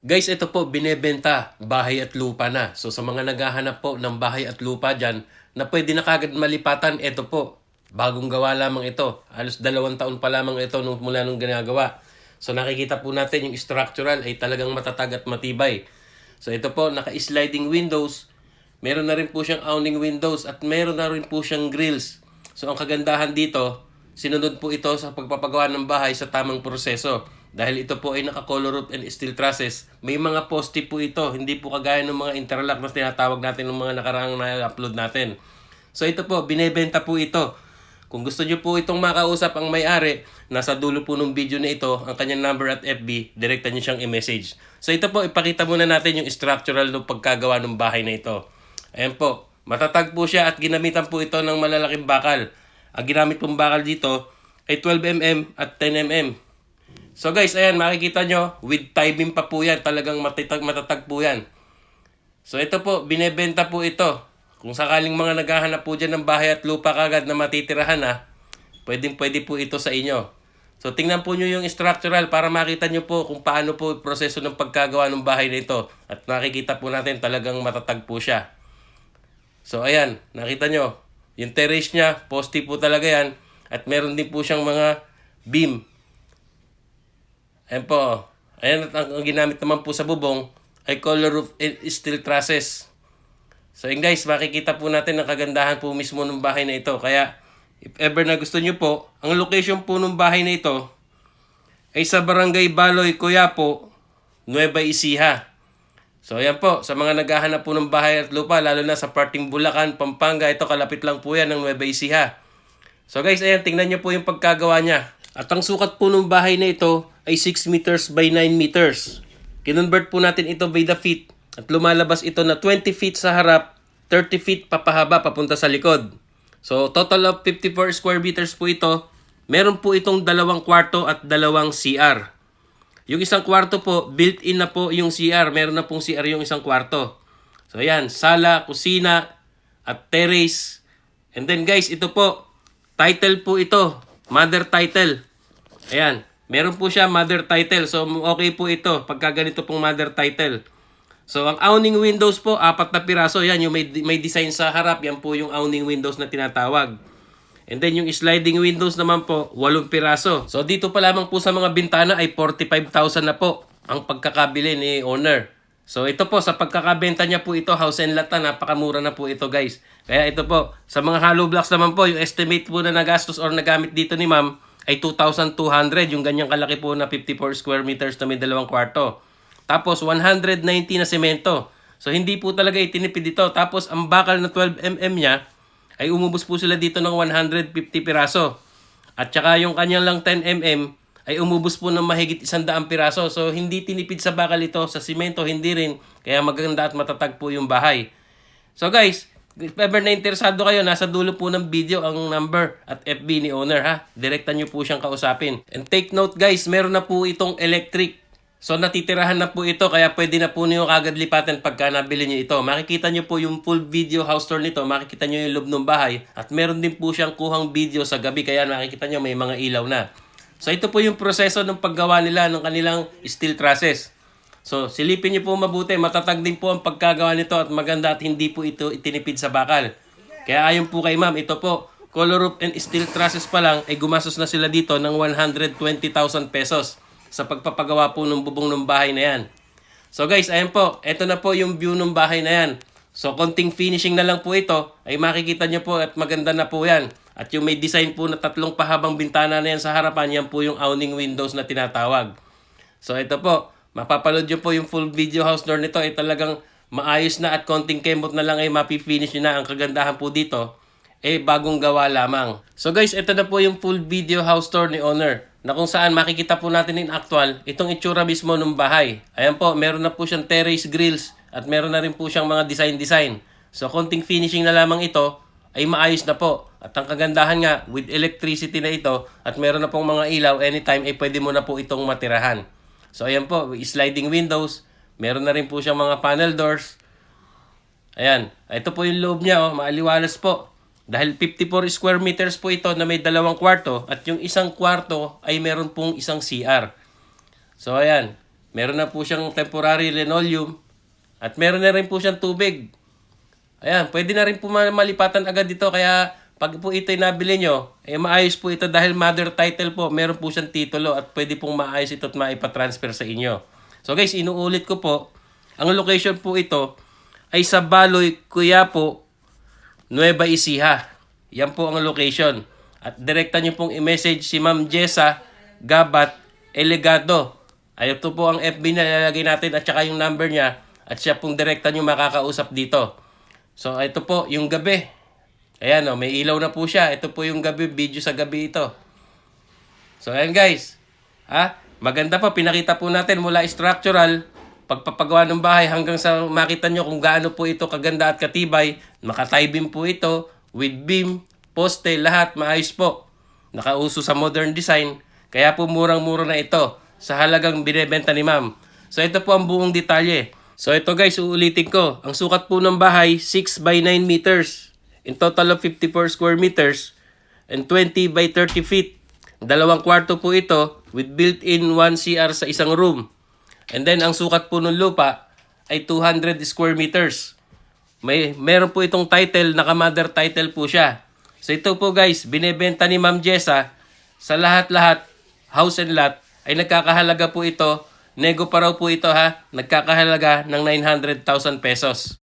Guys, ito po, binebenta, bahay at lupa na. So sa mga naghahanap po ng bahay at lupa dyan, na pwede na kagad malipatan, ito po, bagong gawa lamang ito. Halos dalawang taon pa lamang ito nung, mula nung ginagawa. So nakikita po natin yung structural ay talagang matatag at matibay. So ito po, naka-sliding windows, meron na rin po siyang awning windows at meron na rin po siyang grills. So ang kagandahan dito, sinunod po ito sa pagpapagawa ng bahay sa tamang proseso. Dahil ito po ay naka-color roof and steel trusses, may mga poste po ito, hindi po kagaya ng mga interlock na tinatawag natin ng mga nakaraang na-upload natin. So ito po, binebenta po ito. Kung gusto nyo po itong makausap ang may-ari, nasa dulo po ng video na ito, ang kanyang number at FB, direkta nyo siyang i-message. So ito po, ipakita muna natin yung structural ng pagkagawa ng bahay na ito. Ayan po, matatag po siya at ginamitan po ito ng malalaking bakal. Ang ginamit pong bakal dito ay 12mm at 10mm. So guys, ayan, makikita nyo, with timing pa po yan, talagang matatag, matatag po yan. So ito po, binebenta po ito. Kung sakaling mga naghahanap po dyan ng bahay at lupa kagad na matitirahan ha, pwedeng pwede po ito sa inyo. So tingnan po nyo yung structural para makita nyo po kung paano po proseso ng pagkagawa ng bahay na ito. At makikita po natin talagang matatag po siya. So ayan, nakita nyo, yung terrace niya, poste po talaga yan. At meron din po siyang mga beam. Ayan po. Ayan, ang, ang ginamit naman po sa bubong ay color and steel trusses. So yun guys, makikita po natin ang kagandahan po mismo ng bahay na ito. Kaya, if ever na gusto nyo po, ang location po ng bahay na ito ay sa Barangay Baloy, Coyapo, Nueva Ecija. So ayan po, sa mga naghahanap po ng bahay at lupa, lalo na sa parting Bulacan, Pampanga, ito kalapit lang po yan ng Nueva Ecija. So guys, ayan, tingnan nyo po yung pagkagawa niya. At ang sukat po ng bahay na ito ay 6 meters by 9 meters. Kinonvert po natin ito by the feet at lumalabas ito na 20 feet sa harap, 30 feet papahaba papunta sa likod. So total of 54 square meters po ito. Meron po itong dalawang kwarto at dalawang CR. Yung isang kwarto po, built-in na po yung CR. Meron na pong CR yung isang kwarto. So ayan, sala, kusina, at terrace. And then guys, ito po, title po ito. Mother title. Ayan, meron po siya mother title. So okay po ito pagka ganito pong mother title. So ang awning windows po, apat na piraso. Yan, yung may, may design sa harap, yan po yung awning windows na tinatawag. And then yung sliding windows naman po, walong piraso. So dito pa lamang po sa mga bintana ay 45,000 na po ang pagkakabili ni owner. So ito po, sa pagkakabenta niya po ito, house and lot na, napakamura na po ito guys. Kaya ito po, sa mga hollow blocks naman po, yung estimate po na nagastos or nagamit dito ni ma'am ay 2,200. Yung ganyang kalaki po na 54 square meters na may dalawang kwarto. Tapos 190 na semento. So hindi po talaga itinipid ito. Tapos ang bakal na 12mm niya ay umubos po sila dito ng 150 piraso. At saka yung kanyang lang 10mm ay umubos po ng mahigit 100 piraso. So hindi tinipid sa bakal ito, sa simento hindi rin. Kaya maganda at matatag po yung bahay. So guys, if ever na interesado kayo, nasa dulo po ng video ang number at FB ni owner ha. Direkta nyo po siyang kausapin. And take note guys, meron na po itong electric So natitirahan na po ito kaya pwede na po niyo kagad lipatan pagka nabili niyo ito. Makikita niyo po yung full video house tour nito, makikita niyo yung loob ng bahay at meron din po siyang kuhang video sa gabi kaya makikita niyo may mga ilaw na. So ito po yung proseso ng paggawa nila ng kanilang steel trusses. So silipin niyo po mabuti, matatag din po ang pagkagawa nito at maganda at hindi po ito itinipid sa bakal. Kaya ayon po kay ma'am, ito po, color roof and steel trusses pa lang ay gumastos na sila dito ng 120,000 pesos sa pagpapagawa po ng bubong ng bahay na yan. So guys, ayan po. Ito na po yung view ng bahay na yan. So konting finishing na lang po ito ay makikita nyo po at maganda na po yan. At yung may design po na tatlong pahabang bintana na yan sa harapan, yan po yung awning windows na tinatawag. So ito po, mapapanood nyo po yung full video house door nito ay talagang maayos na at konting kemot na lang ay mapifinish na. Ang kagandahan po dito, eh bagong gawa lamang. So guys, ito na po yung full video house tour ni owner na kung saan makikita po natin in actual itong itsura mismo ng bahay. Ayan po, meron na po siyang terrace grills at meron na rin po siyang mga design-design. So konting finishing na lamang ito ay maayos na po. At ang kagandahan nga, with electricity na ito at meron na pong mga ilaw, anytime ay pwede mo na po itong matirahan. So ayan po, sliding windows, meron na rin po siyang mga panel doors. Ayan, ito po yung loob niya, oh, maaliwalas po. Dahil 54 square meters po ito na may dalawang kwarto at yung isang kwarto ay meron pong isang CR. So ayan, Meron na po siyang temporary linoleum. At meron na rin po siyang tubig. Ayan, pwede na rin po ma- malipatan agad dito. Kaya pag po ito'y nabili nyo, eh maayos po ito dahil mother title po. Meron po siyang titulo at pwede pong maayos ito at maipatransfer sa inyo. So guys, inuulit ko po. Ang location po ito ay sa Baloy, Cuyapo, Nueva Ecija. Yan po ang location. At direkta nyo pong i-message si Ma'am Jessa Gabat Elegado. Ay ito po ang FB na lalagay natin at saka yung number niya. At siya pong direkta nyo makakausap dito. So ito po yung gabi. Ayan o, may ilaw na po siya. Ito po yung gabi, video sa gabi ito. So ayan guys. Ha? Maganda pa, pinakita po natin mula structural, pagpapagawa ng bahay hanggang sa makita nyo kung gaano po ito kaganda at katibay. Naka-tie beam po ito, with beam, poste, lahat maayos po. Nakauso sa modern design. Kaya po murang-mura na ito sa halagang binebenta ni ma'am. So ito po ang buong detalye. So ito guys, uulitin ko. Ang sukat po ng bahay, 6 by 9 meters. In total of 54 square meters and 20 by 30 feet. Dalawang kwarto po ito with built-in 1 CR sa isang room. And then ang sukat po ng lupa ay 200 square meters. May meron po itong title, naka-mother title po siya. So ito po guys, binebenta ni Ma'am Jessa sa lahat-lahat, house and lot, ay nagkakahalaga po ito, nego pa raw po ito ha, nagkakahalaga ng 900,000 pesos.